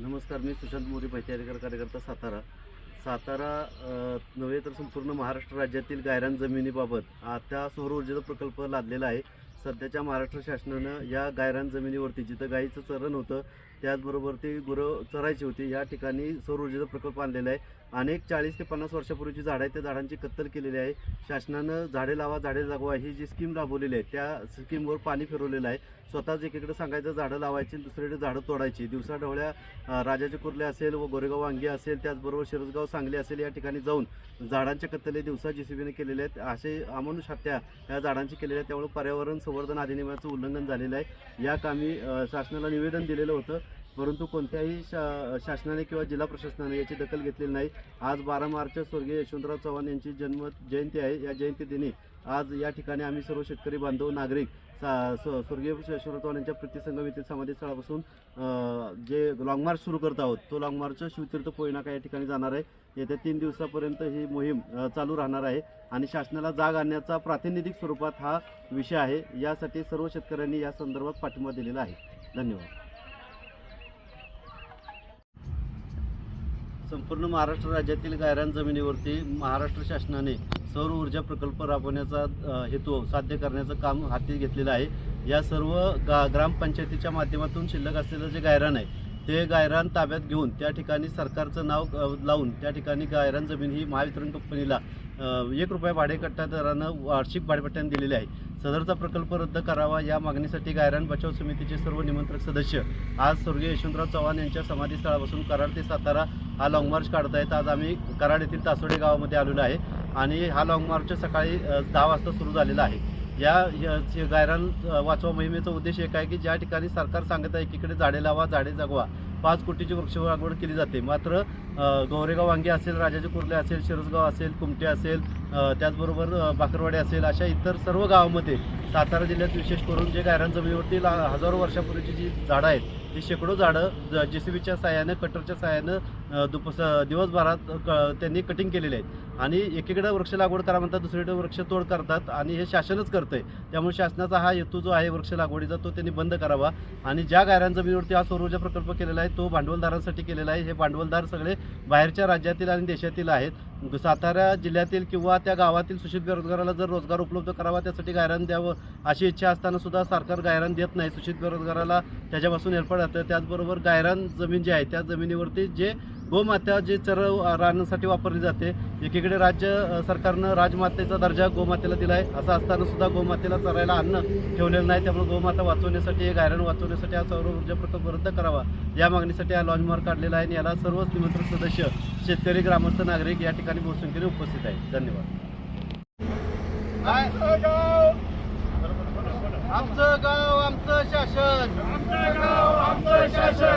नमस्कार मी सुशांत मोरे माहिती अधिकार कार्यकर्ता सातारा. सातारा नव्हे तर संपूर्ण महाराष्ट्र राज्यातील गायरान जमिनीबाबत आता सौर ऊर्जेचा प्रकल्प लादलेला आहे. सध्याच्या महाराष्ट्र शासनानं या गायरान जमिनीवरती जिथं गाईचं चरण होतं त्याचबरोबर ती गुरं चरायची होती या ठिकाणी सौर ऊर्जेचा प्रकल्प आणलेला आहे. अनेक चाळीस ते पन्नास वर्षापूर्वीची झाडं आहेत. त्या झाडांची कत्तल केलेली आहे. शासनानं झाडे लावा झाडे जगवा ही जी स्कीम राबवलेली आहे त्या स्कीमवर पाणी फिरवलेलं आहे. स्वतःच एकीकडे सांगायचं झाडं लावायची दुसरीकडे झाडं तोडायची. दिवसा ढवळ्या राजाचे कुर्ले असेल व गोरेगाव वांगी असेल त्याचबरोबर शिरसगाव सांगली असेल या ठिकाणी जाऊन झाडांच्या कत्तले दिवसा जी सी बीने केलेले आहेत. असे अमानुष हत्या या झाडांची केलेल्या आहेत. त्यामुळे पर्यावरण संवर्धन अधिनियमाचं उल्लंघन झालेलं आहे. या कामी शासनाला निवेदन दिलेलं होतं. परंतु कोणत्याही शा शासनाने किंवा जिल्हा प्रशासनाने याची दखल घेतलेली नाही. आज बारा मार्च स्वर्गीय यशवंतराव चव्हाण यांची जन्म जयंती आहे. या जयंतीदिनी आज या ठिकाणी आम्ही सर्व शेतकरी बांधव नागरिक सा स्व- स्वर्गीय यशवंतराव चव्हाण यांच्या प्रतिसंगम येथील समाधी स्थळापासून जे लॉंग मार्च सुरू करत आहोत तो लॉंग मार्च शिवतीर्थ पोयनाका या ठिकाणी जाणार आहे. येत्या तीन दिवसापर्यंत ही मोहीम चालू राहणार आहे आणि शासनाला जाग आणण्याचा प्रातिनिधिक स्वरूपात हा विषय आहे. यासाठी सर्व शेतकऱ्यांनी या संदर्भात पाठिंबा दिलेला आहे. धन्यवाद. संपूर्ण महाराष्ट्र राज्यातील गायरान जमिनीवरती महाराष्ट्र शासनाने सौर ऊर्जा प्रकल्प राबवण्याचा हेतू साध्य करण्याचं काम हाती घेतलेलं आहे. या सर्व गा ग्रामपंचायतीच्या माध्यमातून शिल्लक असलेलं जे गायरान आहे ते गायरान ताब्यात घेऊन त्या ठिकाणी सरकारचं नाव लावून त्या ठिकाणी गायरान जमीन ही महावितरण कंपनीला एक रुपये भाडेकट्टा दरानं वार्षिक भाडेपट्ट्याने दिलेली आहे. सदरचा प्रकल्प रद्द करावा या मागणीसाठी गायरान बचाव समितीचे सर्व निमंत्रक सदस्य आज स्वर्गीय यशवंतराव चव्हाण यांच्या समाधीस्थळापासून कराड ते सातारा हा लाँग मार्च काढतायत. आज आम्ही कराड येथील तासोडे गावामध्ये आलेलो आहे आणि हा लाँग मार्च सकाळी दहा वाजता सुरू झालेला आहे. या गायरान वाचवा मोहिमेचा उद्देश एक आहे की ज्या ठिकाणी सरकार सांगत आहे एकीकडे झाडे लावा झाडे जगवा. पाच कोटीची वृक्ष लागवड केली जाते. मात्र गौरेगाव वांगी असेल राजाचे कुर्ले असेल शिरसगाव असेल कुमटे असेल त्याचबरोबर बाकरवाडी असेल अशा इतर सर्व गावामध्ये सातारा जिल्ह्यात विशेष करून जे गायरान जमिनीवरती ला- हजारो वर्षापूर्वीची जी झाडं आहेत ती शेकडो झाडं जे सी बीच्या साह्यानं कटरच्या साह्यानं दुपस दुप स- दिवसभरात क- त्यांनी कटिंग केलेले आहेत. आणि एकीकडे वृक्ष लागवड करा म्हणतात दुसरीकडे वृक्ष तोड करतात आणि हे शासनच करतं आहे त्यामुळे शासनाचा हा हेतू जो आहे वृक्ष लागवडीचा तो त्यांनी बंद करावा. आणि ज्या गायरान जमिनीवरती हा सौरऊर्जा प्रकल्प केलेला आहे तो भांडवलदारांसाठी केलेला आहे. हे भांडवलदार सगळे बाहेरच्या राज्यातील आणि देशातील आहेत. सातारा जिल्ह्यातील किंवा त्या गावातील सुशिक्षित बेरोजगाराला जर रोजगार उपलब्ध करावा त्यासाठी गायरान द्यावं अशी इच्छा असताना सुद्धा सरकार गायरान देत नाही. सुशिक्षित बेरोजगाराला त्याच्यापासून हेरपड राहतं त्याचबरोबर गायरान जमीन जी आहे त्या जमिनीवरती जे गोमाता जे चर राहण्यासाठी वापरली जाते. एकीकडे राज्य सरकारनं राजमातेचा दर्जा गोमातेला दिला आहे असं असताना सुद्धा गोमातेला चरायला अन्न ठेवलेलं नाही. त्यामुळे गोमाता वाचवण्यासाठी हे वाचवण्यासाठी हा सौर ऊर्जा प्रकल्प रद्द करावा. या मागणीसाठी हा लॉन्चमार्क काढलेला आहे आणि याला सर्वच निमंत्रित सदस्य शेतकरी ग्रामस्थ नागरिक या ठिकाणी बहुसंख्येने उपस्थित आहेत. धन्यवाद. आमचं गाव आमचं शासन.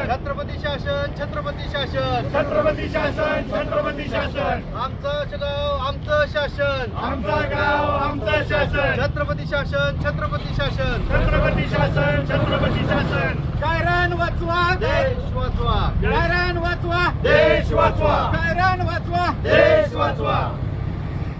छत्रपती शासन छत्रपती शासन. छत्रपती शासन छत्रपती शासन. आमचं गाव आमचं शासन. आमचं गाव आमचं शासन. छत्रपती शासन छत्रपती शासन. छत्रपती शासन छत्रपती शासन. गायरान वाचवा. देश वाचवा. गायरान वाचवा. देश वाचवा. गायरान वाचवा. देश वाचवा.